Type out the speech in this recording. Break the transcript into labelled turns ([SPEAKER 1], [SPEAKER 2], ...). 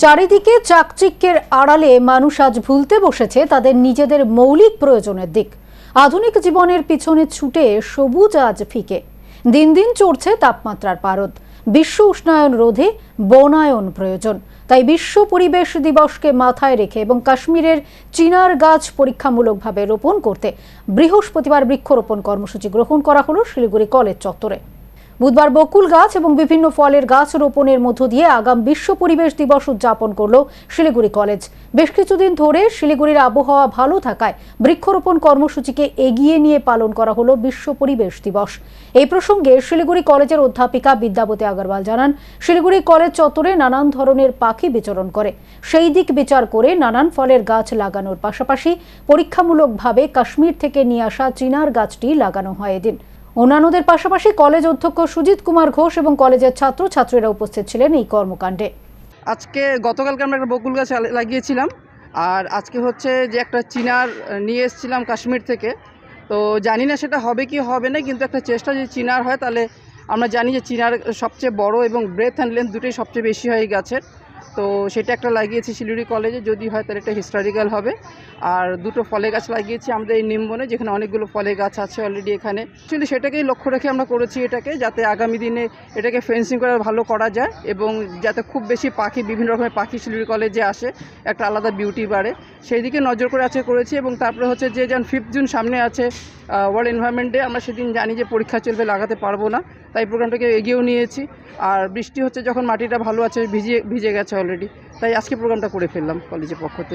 [SPEAKER 1] চারিদিকে চাকচিক্যের আড়ালে মানুষ আজ ভুলতে বসেছে তাদের নিজেদের মৌলিক প্রয়োজনের দিক। আধুনিক জীবনের পিছনে ছুটে সবুজ আজ ফিকে। দিন দিন চড়ছে তাপমাত্রার পারদ। বিশ্ব উষ্ণায়ন রোধে বনায়ন প্রয়োজন। তাই বিশ্ব পরিবেশ দিবসকে মাথায় রেখে এবং কাশ্মীরের চিনার গাছ পরীক্ষামূলকভাবে রোপণ করতে বৃহস্পতিবার বৃক্ষরোপণ কর্মসূচি গ্রহণ করা হলো শিলিগুড়ি কলেজ চত্বরে। বুধবার বকুল গাছ এবং বিভিন্ন ফলের গাছ রোপণের মধ্য দিয়ে আগাম বিশ্ব পরিবেশ দিবস উদযাপন করল শিলিগুড়ি কলেজ। বেশ কিছুদিন ধরে শিলিগুড়ির আবহাওয়া ভালো থাকায় বৃক্ষরোপণ কর্মসূচিকে এগিয়ে নিয়ে পালন করা হলো বিশ্ব পরিবেশ দিবস। এই প্রসঙ্গে শিলিগুড়ি কলেজের অধ্যাপিকা বিদ্যাবতী আগরওয়াল জানান, শিলিগুড়ি কলেজ চত্বরে নানান ধরনের পাখি বিচরণ করে। সেই দিক বিচার করে নানান ফলের গাছ লাগানোর পাশাপাশি পরীক্ষামূলকভাবে কাশ্মীর থেকে নিয়ে আসা চিনার গাছটি লাগানো হয় এদিন। অন্যান্যদের পাশাপাশি কলেজ অধ্যক্ষ সুজিত কুমার ঘোষ এবং কলেজের ছাত্র ছাত্রীরা উপস্থিত ছিলেন এই কর্মকাণ্ডে।
[SPEAKER 2] আজকে গতকালকে আমরা একটা বকুল গাছ লাগিয়েছিলাম আর আজকে হচ্ছে যে একটা চিনার নিয়ে এসেছিলাম কাশ্মীর থেকে। তো জানি না সেটা হবে কি হবে না, কিন্তু একটা চেষ্টা যদি চিনার হয়, তাহলে আমরা জানি যে চিনার সবচেয়ে বড় এবং ব্রেথ অ্যান্ড লেন্থ দুটোই সবচেয়ে বেশি হয় এই গাছের তো সেটা একটা লাগিয়েছি শিলিগুড়ি কলেজে, যদি হয় তাহলে এটা হিস্টোরিক্যাল হবে। আর দুটো ফলের গাছ লাগিয়েছি আমাদের এই নিম্বনে যেখানে অনেকগুলো ফলের গাছ আছে অলরেডি এখানে। অ্যাকচুয়ালি সেটাকেই লক্ষ্য রেখে আমরা করেছি এটাকে, যাতে আগামী দিনে এটাকে ফেন্সিং করে ভালো করা যায় এবং যাতে খুব বেশি পাখি, বিভিন্ন রকমের পাখি শিলিগুড়ি কলেজে আসে, একটা আলাদা বিউটি বাড়ে। সেই দিকে নজর করে আছে করেছি এবং তারপরে হচ্ছে যে যেন ফিফথ জুন সামনে আছে ওয়ার্ল্ড এনভায়রনমেন্ট ডে আমরা সেদিন জানি যে পরীক্ষা চলবে, লাগাতে পারব না। তাই প্রোগ্রামটাকে এগিয়েও নিয়েছি। আর বৃষ্টি হচ্ছে যখন মাটিটা ভালো আছে ভিজে ভিজে গেছে অলরেডি তাই আজকে প্রোগ্রামটা করে ফেললাম কলেজের পক্ষ থেকে।